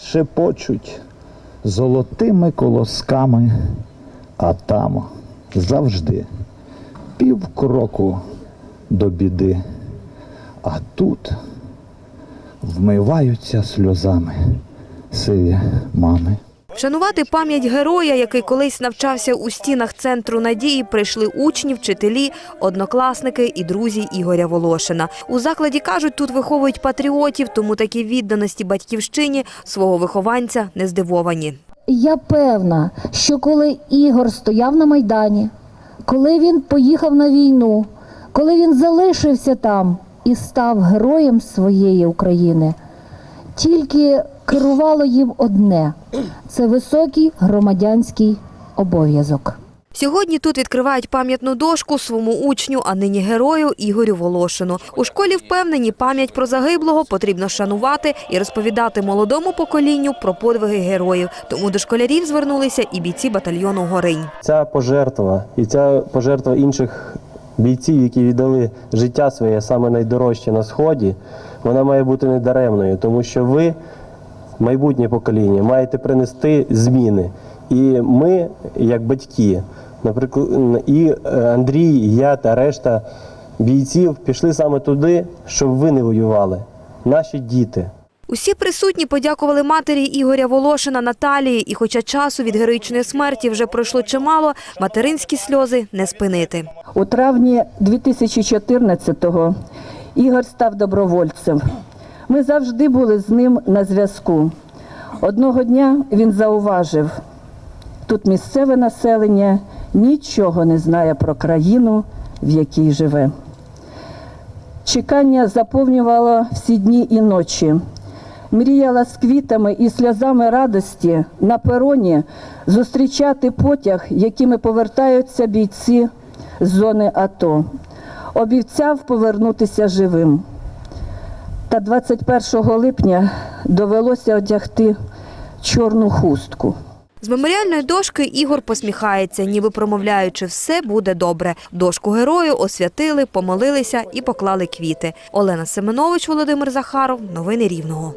шепочуть золотими колосками, а там завжди півкроку до біди. А тут вмиваються сльозами сиві мами. Вшанувати пам'ять героя, який колись навчався у стінах центру надії, прийшли учні, вчителі, однокласники і друзі Ігоря Волошина. У закладі кажуть, тут виховують патріотів, тому такі відданості батьківщині свого вихованця не здивовані. Я певна, що коли Ігор стояв на Майдані, коли він поїхав на війну, коли він залишився там і став героєм своєї України, тільки керувало їм одне це високий громадянський обов'язок. Сьогодні тут відкривають пам'ятну дошку своєму учню, а нині герою Ігорю Волошину. У школі впевнені, пам'ять про загиблого потрібно шанувати і розповідати молодому поколінню про подвиги героїв. Тому до школярів звернулися і бійці батальйону Горинь. Ця пожертва і ця пожертва інших бійців, які віддали життя своє саме найдорожче на сході, вона має бути недаремною, тому що ви, майбутнє покоління, маєте принести зміни. І ми, як батьки, наприклад, і е, Андрій, і я та решта бійців пішли саме туди, щоб ви не воювали, наші діти. Усі присутні подякували матері Ігоря Волошина Наталії, і хоча часу від героїчної смерті вже пройшло чимало, материнські сльози не спинити. У травні 2014-го Ігор став добровольцем. Ми завжди були з ним на зв'язку. Одного дня він зауважив, тут місцеве населення нічого не знає про країну, в якій живе. Чекання заповнювало всі дні і ночі. Мріяла з квітами і сльозами радості на пероні зустрічати потяг, якими повертаються бійці з зони АТО. Обіцяв повернутися живим. Та 21 липня довелося одягти чорну хустку. З меморіальної дошки Ігор посміхається, ніби промовляючи, все буде добре. Дошку герою освятили, помолилися і поклали квіти. Олена Семенович, Володимир Захаров. Новини Рівного.